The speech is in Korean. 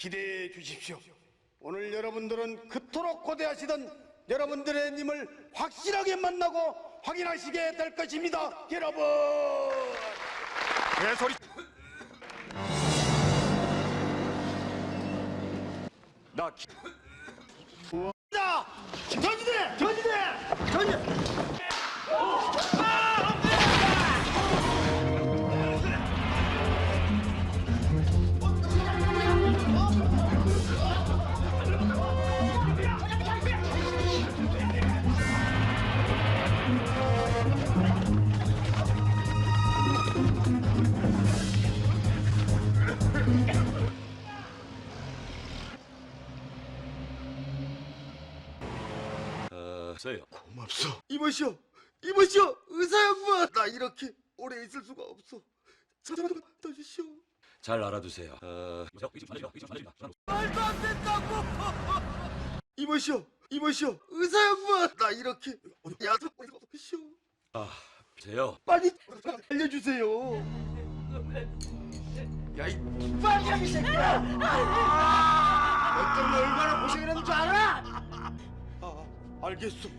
기대해 주십시오. 오늘 여러분들은 그토록 고대하시던 여러분들의 님을 확실하게 만나고 확인하시게 될 것입니다. 여러분! 개소리. 나 기- 자! 전지대! 전지대! 어, 저요. 고맙소. 이보시오, 이보시오, 의사 양반. 나 이렇게 오래 있을 수가 없어. 찾아가도 떠주시오. 잘 알아두세요. 어, 말도 안 된다고. 이보시오, 이보시오, 의사 양반. 나 이렇게 야수 오래 없으시오. 아, 저요. 빨리 알려주세요. 야, 이 빨갱이 새끼야! 너 때문에 얼마나 고생이라는 줄 알아? 아, 알겠소.